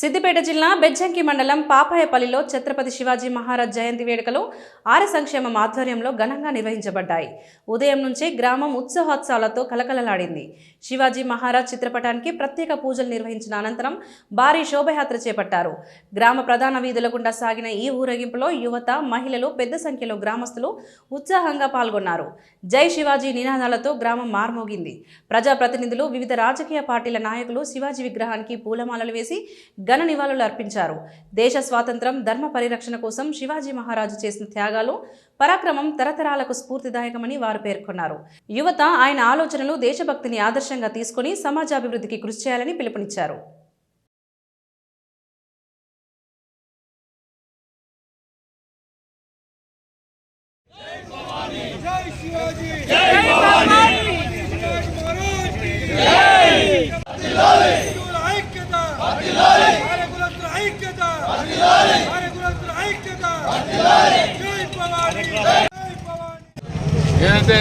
సిద్దిపేట జిల్లా బెజ్జంకి మండలం పాపాయపల్లిలో ఛత్రపతి శివాజీ మహారాజ్ జయంతి వేడుకలు ఆర్య సంక్షేమం ఆధ్వర్యంలో ఘనంగా నిర్వహించబడ్డాయి. ఉదయం నుంచే గ్రామం ఉత్సవోత్సవాలతో కలకలలాడింది. శివాజీ మహారాజ్ చిత్రపటానికి ప్రత్యేక పూజలు నిర్వహించిన అనంతరం భారీ శోభయాత్ర చేపట్టారు. గ్రామ ప్రధాన వీధుల గుండా సాగిన ఈ ఊరేగింపులో యువత మహిళలు పెద్ద సంఖ్యలో గ్రామస్తులు ఉత్సాహంగా పాల్గొన్నారు. జై శివాజీ నినాదాలతో గ్రామం మార్మోగింది. ప్రజాప్రతినిధులు వివిధ రాజకీయ పార్టీల నాయకులు శివాజీ విగ్రహానికి పూలమాలలు వేసి ఘన నివాళులు అర్పించారు. దేశ స్వాతంత్రం ధర్మ పరిరక్షణ కోసం శివాజీ మహారాజు చేసిన త్యాగాలు పరాక్రమం తరతరాలకు స్ఫూర్తిదాయకమని వారు పేర్కొన్నారు. యువత ఆయన ఆలోచనలు దేశభక్తిని ఆదర్శంగా తీసుకుని సమాజాభివృద్ధికి కృషి చేయాలని పిలుపునిచ్చారు. జై శివాజీ జై భవానీ శివాజీ మహారాజ్కి జై వర్ధిల్లాలి ఐక్యత వర్ధిల్లాలి భారతకులందరూ ఐక్యత వర్ధిల్లాలి భారతకులందరూ ఐక్యత వర్ధిల్లాలి జై భవానీ జై భవానీ ఏదైతే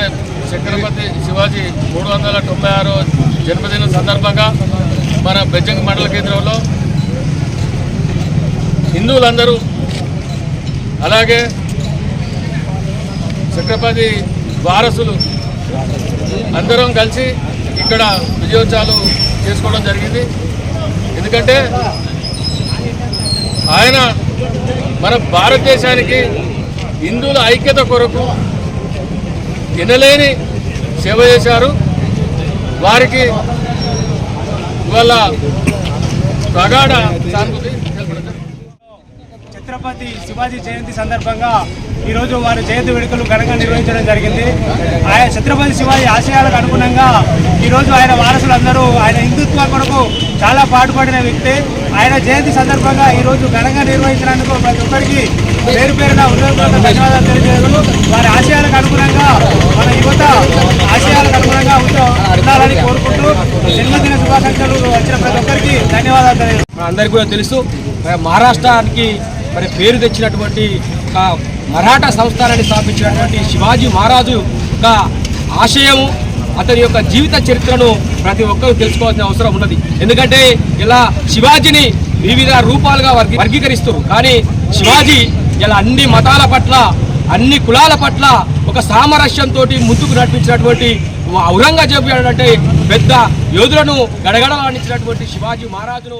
చక్రపతి శివాజీ మూడు వందల తొంభై ఆరో జన్మదినం సందర్భంగా మన బెజ్జంగ్ మండల కేంద్రంలో హిందువులందరూ అలాగే చక్రపతి వారసులు అందరం కలిసి ఇక్కడ విజయోత్సవాలు చేసుకోవడం జరిగింది. ఎందుకంటే ఆయన మన భారతదేశానికి హిందువుల ఐక్యత కొరకు ఎనలేని సేవ చేశారు. వారికి ఇవాళ ప్రగాఢ సాగుతుంది ఛత్రపతి శివాజీ జయంతి సందర్భంగా ఈరోజు వారి జయంతి వేడుకలు ఘనంగా నిర్వహించడం జరిగింది. ఆయన ఛత్రపతి శివాజీ ఆశయాలకు అనుగుణంగా ఈరోజు ఆయన వారసులందరూ ఆయన హిందుత్వ కొరకు చాలా పాటుపడిన వ్యక్తి. ఆయన జయంతి సందర్భంగా ఈరోజు ఘనంగా నిర్వహించినందుకు ప్రతి ఒక్కరికి పేరు పేరున హృదయపూర్వక ధన్యవాదాలు తెలియజేయడం వారి ఆశయాలకు అనుగుణంగా మన యువత ఆశయాలకు అనుగుణంగా ఉండాలని కోరుకుంటూ జన్మదిన శుభాకాంక్షలు వచ్చిన ప్రతి ఒక్కరికి ధన్యవాదాలు తెలియజేస్తున్నాను. అందరికీ కూడా తెలుసు. మహారాష్ట్రానికి మరి పేరు తెచ్చినటువంటి మరాఠా సంస్థానాన్ని స్థాపించినటువంటి శివాజీ మహారాజు ఒక ఆశయము అతని యొక్క జీవిత చరిత్రను ప్రతి ఒక్కరూ తెలుసుకోవాల్సిన అవసరం ఉన్నది. ఎందుకంటే ఇలా శివాజీని వివిధ రూపాలుగా వర్గీ వర్గీకరిస్తారు కానీ శివాజీ ఇలా అన్ని మతాల పట్ల అన్ని కులాల పట్ల ఒక సామరస్యంతో ముందుకు నడిపించినటువంటి ఔరంగజేబు అంటే పెద్ద యోధులను గడగడలాడించినటువంటి శివాజీ మహారాజును